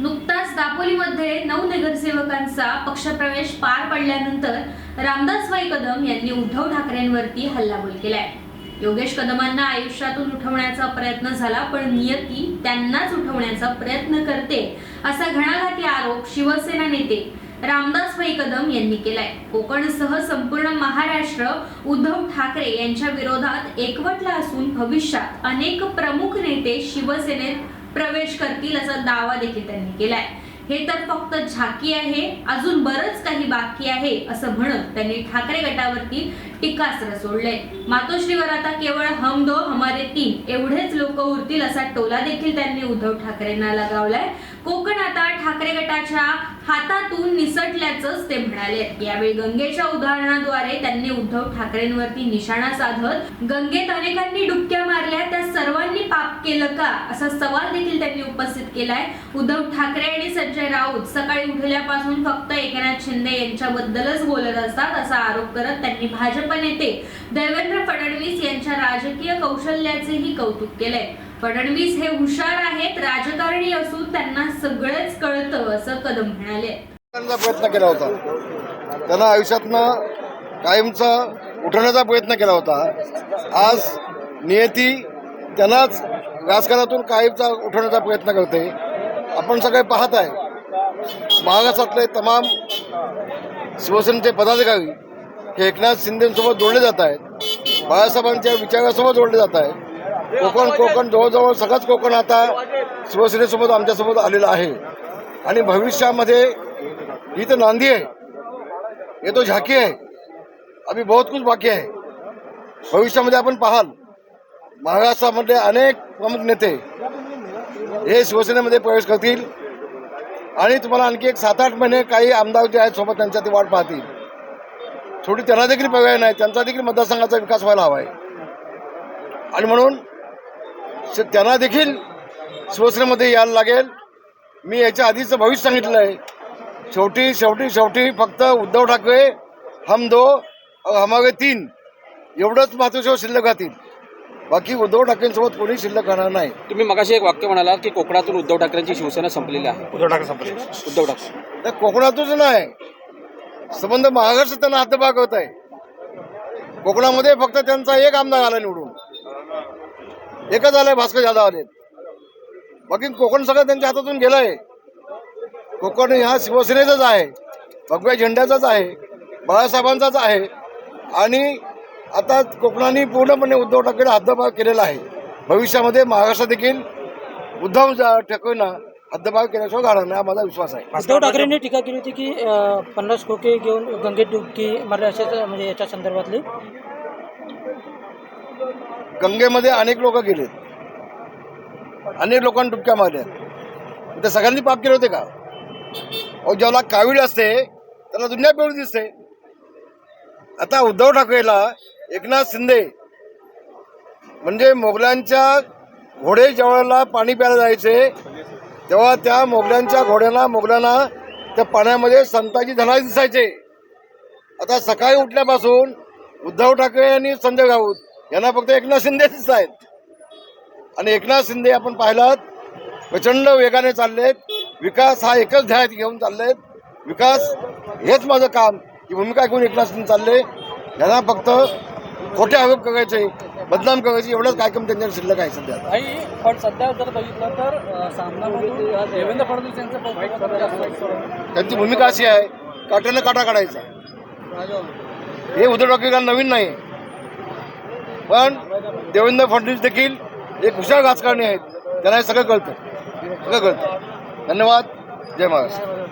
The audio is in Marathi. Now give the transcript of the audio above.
नुकताच दापोलीमध्ये नऊ नगरसेवकांचा पक्षप्रवेश पार पडल्यानंतर रामदासबाई कदम यांनी उद्धव ठाकरेंवरती हल्लाबोल केलाय. योगेश कदमांना आयुष्यातून उठवण्याचा प्रयत्न झाला पण नियती त्यांनाच उठवण्याचा प्रयत्न करते असा घणाघाती आरोप शिवसेना नेते रामदासभाई कदम यांनी केलाय. कोकणसह संपूर्ण महाराष्ट्र उद्धव ठाकरे यांच्या विरोधात एकवटला असून भविष्यात अनेक प्रमुख नेते शिवसेनेत प्रवेश करतील असा दावा देखील त्यांनी केलाय. हे तर फक्त झाकी आहे अजून बरंच काही बाकी आहे असं म्हणत त्यांनी ठाकरे गटावरती टीकास्त्र सोडले मातोश्रीवर आता केवळ हम दो हमारे तीन एवढेच लोक उरतील असा टोला देखील त्यांनी उद्धव ठाकरेंना लगावलाय. कोकण आता ठाकरे गटाच्या हातातून निसटल्याचंच ते म्हणाले. यावेळी गंगेच्या उदाहरणाद्वारे त्यांनी उद्धव ठाकरेंवरती निशाणा साधत गंगेत अनेकांनी डुबक्या मारल्या त्या सर्वांनी पाप केलं का? असा सवाल देखील त्यांनी उपस्थित केलाय. उद्धव ठाकरे आणि संजय राऊत सकाळी उठल्यापासून फक्त एकनाथ शिंदे यांच्याबद्दलच बोलत असतात असा आरोप करत त्यांनी भाजप नेते देवेंद्र फडणवीस यांच्या राजकीय कौशल्याचेही कौतुक केलंय. फडणवीस हे हुशार आहेत राजकारणी असून त्यांना सगळंच कळतं असं कदम म्हणाले. प्रयत्न केला होता. त्यांना आयुष्यातनं कायमचा उठवण्याचा प्रयत्न केला होता. आज नियती त्यांनाच राजकारणातून कायमचा उठवण्याचा प्रयत्न करते. आपण सगळे पाहत आहे महाराष्ट्रातले तमाम शिवसेनेचे पदाधिकारी हे एकनाथ शिंदेसोबत जोडले जात आहेत. बाळासाहेबांच्या विचारासोबत जोडले जात आहेत. कोकण कोकण जवळजवळ सगळंच कोकण आता शिवसेनेसोबत आमच्यासोबत आलेलं आहे. आणि भविष्यामध्ये ही तर नांदी आहे. ये तो झाकी आहे. अभी बहुत कुछ बाकी आहे. भविष्यामध्ये आपण पाहाल. महाराष्ट्रामध्ये अनेक प्रमुख नेते हे शिवसेनेमध्ये प्रवेश करतील. आणि तुम्हाला आणखी एक सात आठ महिने काही आमदार जे आहेत सोबत त्यांच्या ते वाट पाहतील. थोडी त्यांना देखील पर्याय नाही त्यांचा देखील मतदारसंघाचा विकास व्हायला हवा आहे. आणि म्हणून त्यांना देखील शिवसेनेमध्ये यायला लागेल. मी याच्या आधीचं भविष्य सांगितलं आहे. शेवटी शेवटी शेवटी फक्त उद्धव ठाकरे हम दो हमावे तीन एवढंच मातृशेवर शिल्लक राहतील. बाकी उद्धव ठाकरेंसोबत कोणी शिल्लक राहणार नाही. तुम्ही मगाशी एक वाक्य म्हणालात की कोकणातून उद्धव ठाकरेंची शिवसेना संपलेली आहे. उद्धव ठाकरे संपले उद्धव ठाकरे. त्या कोकणातच नाही. संबंध महाराष्ट्र त्यांना हातभाग होत आहे. कोकणामध्ये फक्त त्यांचा एक आमदार आला निवडून. एकच आलाय भास्कर जाधव आले बाकी कोकण सगळं त्यांच्या हातातून गेलंय. कोकण हा शिवसेनेचाच आहे. भगव्या झेंड्याचाच आहे. बाळासाहेबांचाच आहे. आणि आता कोकणाने पूर्णपणे उद्धव ठाकरे हद्दभाग केलेला आहे. भविष्यामध्ये महाराष्ट्र देखील उद्धव जा- ठाकरेंना हद्दभाग केल्याशिवाय घालणार नाही हा माझा विश्वास आहे. उद्धव ठाकरेंनी टीका केली होती की पन्नास खोके घेऊन गंगेत डुबकी मारली अशाच म्हणजे याच्या संदर्भातली. गंगेमध्ये अनेक लोक गेलेत. अनेक लोकांनी डुबक्या मारल्या ते सगळ्यांनी पाप केले होते का? ज्याला कावीळ असते त्याला दुनिया पिवळी दिसते. आता उद्धव ठाकरेला एकनाथ शिंदे. म्हणजे मोगलांच्या घोडे ज्यावेळेला पाणी प्यायला जायचे तेव्हा त्या मोगलांच्या घोड्यांना मोगलांना त्या पाण्यामध्ये संताची धनाज दिसायचे. आता सकाळी उठल्यापासून उद्धव ठाकरे आणि संजय राऊत यांना फक्त एकनाथ शिंदे दिसत आहेत आणि एकनाथ शिंदे आपण पाहिलात प्रचंड वेगाने चाललेत. विकास हा एकच ध्यायात घेऊन चाललेत. विकास हेच माझं काम ही भूमिका घेऊन एकनाथ शिंदे चालले. यांना फक्त खोटे आरोप करायचे बदनाम करायचे एवढंच कार्यक्रम त्यांच्या शिल्लक आहे सध्या? आई पण सध्या जर बघितलं तर सामनामधून देवेंद्र फडणवीस यांचं. त्यांची भूमिका अशी आहे काट्यानं काटा काढायचा. हे उद्धव ठाकरे नवीन नाही. पण देवेंद्र फडणवीस देखील एक हुशार राजकारणी आहेत. त्यांना हे सगळं कळतं. सगळं कळतं. धन्यवाद. जय महाराष्ट्र.